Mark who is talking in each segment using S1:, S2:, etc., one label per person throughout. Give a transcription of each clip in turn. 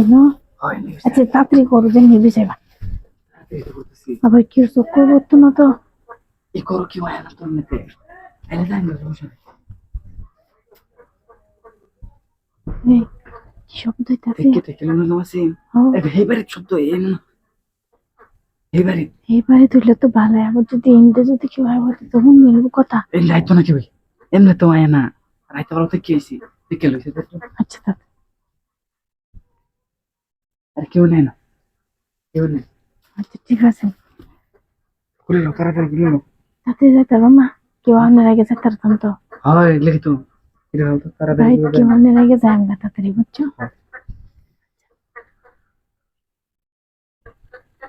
S1: কেন? আচ্ছা তাড়াতাড়ি করো যে নিবি যাইবা আবার কি চোখ করব না তো।
S2: করো কি হয় না তোর মেতে এনে যাই না সমস্যা নেই।
S1: এই, কি শব্দ হইতাছে
S2: দেখে দেখে না নামাসি
S1: ও।
S2: এটা হেই শব্দ এই না হেই বাড়ি
S1: এইবারে তো ভালো আবার যদি যদি কেউ আবার তখন মিলবো কথা।
S2: এই এমনি তো আয় না। রাইতে বেলা তো কি হয়েছি দেখে লইছে?
S1: আচ্ছা
S2: আর কেউ নেই না। কেউ নেই
S1: আচ্ছা ঠিক আছে।
S2: খুলে লো তাড়াতাড়ি খুলে
S1: তাতে কেউ আনের আগে পারতাম তো
S2: হয় লিখি তো তাড়াতাড়ি
S1: কেউ। আগে না তাড়াতাড়ি বুঝছ?
S2: হ্যাঁ।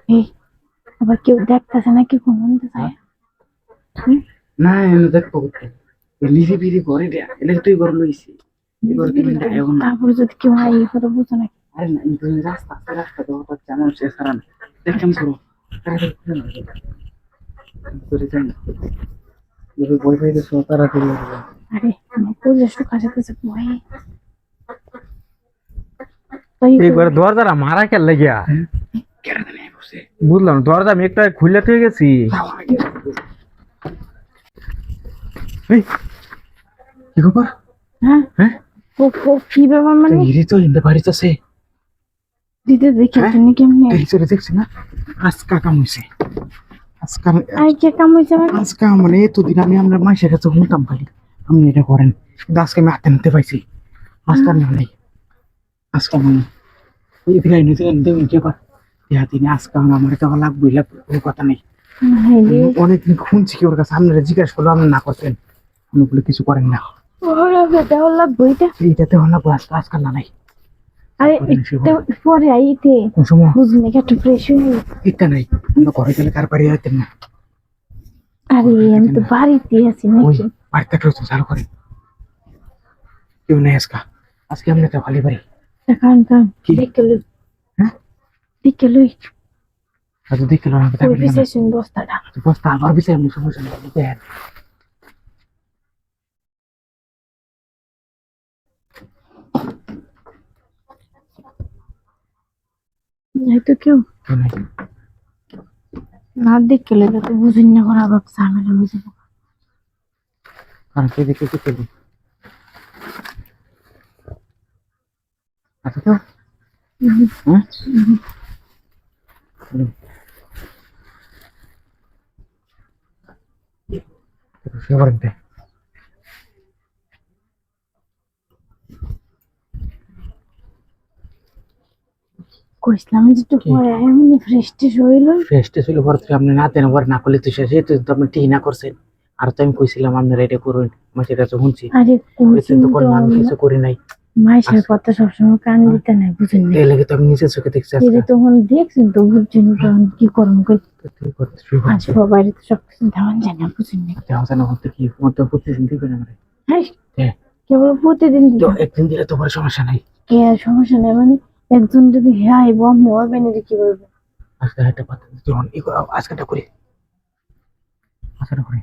S1: এই আবার কেউ দেখতেছে না কি কোন যায়? হুম?
S2: না দেখব করে দেয়া। এলে তুই ঘর লইছি।
S1: তারপরে যদি কেউ আই করে বুঝো না
S2: আরে না রাস্তা আছে রাস্তা তো হঠাৎ কেমন সে সারা না দেখ কেমন করো তাড়াতাড়ি যাই না যদি বই পাই দেছো তাড়াতাড়ি
S1: আরে আমার পুলিশ কাছে কাছে ভয় তাই
S3: এইবার দরজাটা মারা লাগিয়া
S2: কেন নেই বসে
S3: বুঝলাম দরজা আমি একটা খুলে তুই গেছি
S2: এই কি খবর
S1: হ্যাঁ
S2: হ্যাঁ
S1: ও ও কি ব্যাপার মানে
S2: তো বাড়িতে আছে
S1: দিতে দেখে
S2: হ্যাঁ?
S1: তুমি কেমনে
S2: এই চলে দেখছি না? আজকা কাম হইছে। আজকা
S1: আর কে কাম হয়েছে আমার?
S2: আজকা মানে এতদিন আমি আমরা মাসের কাছে শুনতাম খালি। আপনি এটা করেন। কিন্তু আজকে আমি হাতে নিতে পাইছি। আজকে আর না নেই। আজকে মানে এই ফিরাই নিতে দেবেন কে পার ইহা দিনে আজকে আমার লাগবে লাগবে কোনো কথা নেই। অনেকদিন শুনছি কি ওর কাছে। আপনারা জিজ্ঞাসা করল আপনি না করতেন? আমি বলে কিছু করেন না।
S1: ওরা
S2: আজকে আজকাল না নাই।
S1: আরে
S2: পরে সে
S1: একটু পরে আইতে।
S2: কোন সময়?
S1: বুঝলি কি একটু ফ্রেশ
S2: এটা নাই আমরা ঘরে গেলে কার বাড়ি হইতেন না।
S1: আরে আমি তো বাড়িতে আছি নাকি?
S2: বাড়ি তো চালু করে। কেউ নেই আজকে। আজকে আমরা তো খালি বাড়ি।
S1: কারণ কারণ দেখে লই।
S2: হ্যাঁ?
S1: দেখে লই।
S2: আজ দেখে না।
S1: বস্তাটা।
S2: বস্তা আবার বিষয় এমনি সমস্যা নেই দেখেন
S1: নাই তো কেউ। না দেখে লই তো বুঝিন না করা বাপ ঝামেলা বুঝিন
S2: কারণ কে দেখে কি করবি আচ্ছা তো? হ্যাঁ? সে করেন
S1: কইছিলাম যে পরে এমনি ফ্রেশ টেশ হইল।
S2: পরে তুই আপনি না দেন পরে না করলে তুই শেষ। তো আপনি ঠিক না করছেন। আর তো আমি কইছিলাম আপনারা এটা করুন। আমার সেটা তো শুনছি।
S1: আরে
S2: এতে তো কোনো আমি কিছু করি নাই।
S1: মাইসের কথা সবসময় কান দিতে নাই বুঝেন না
S2: তো আমি চোখে দেখছি আজকে।
S1: এটা তখন দেখছেন তো বুঝছেন তখন কি করুন কই?
S2: তো করছিস
S1: বাইরে তো সব কিছু ধারণ জানি বুঝেন না
S2: জানা করতে কি তোমার তো প্রতিদিন দিবে না মানে
S1: হ্যাঁ।
S2: হ্যাঁ।
S1: কেবল প্রতিদিন
S2: তো একদিন দিলে তো পরে সমস্যা নাই।
S1: কে সমস্যা নেই মানে একজন যদি হ্যাঁ বম হবে না কি বলব?
S2: আজকে একটা কথা আজকেটা করি আজকেটা করি।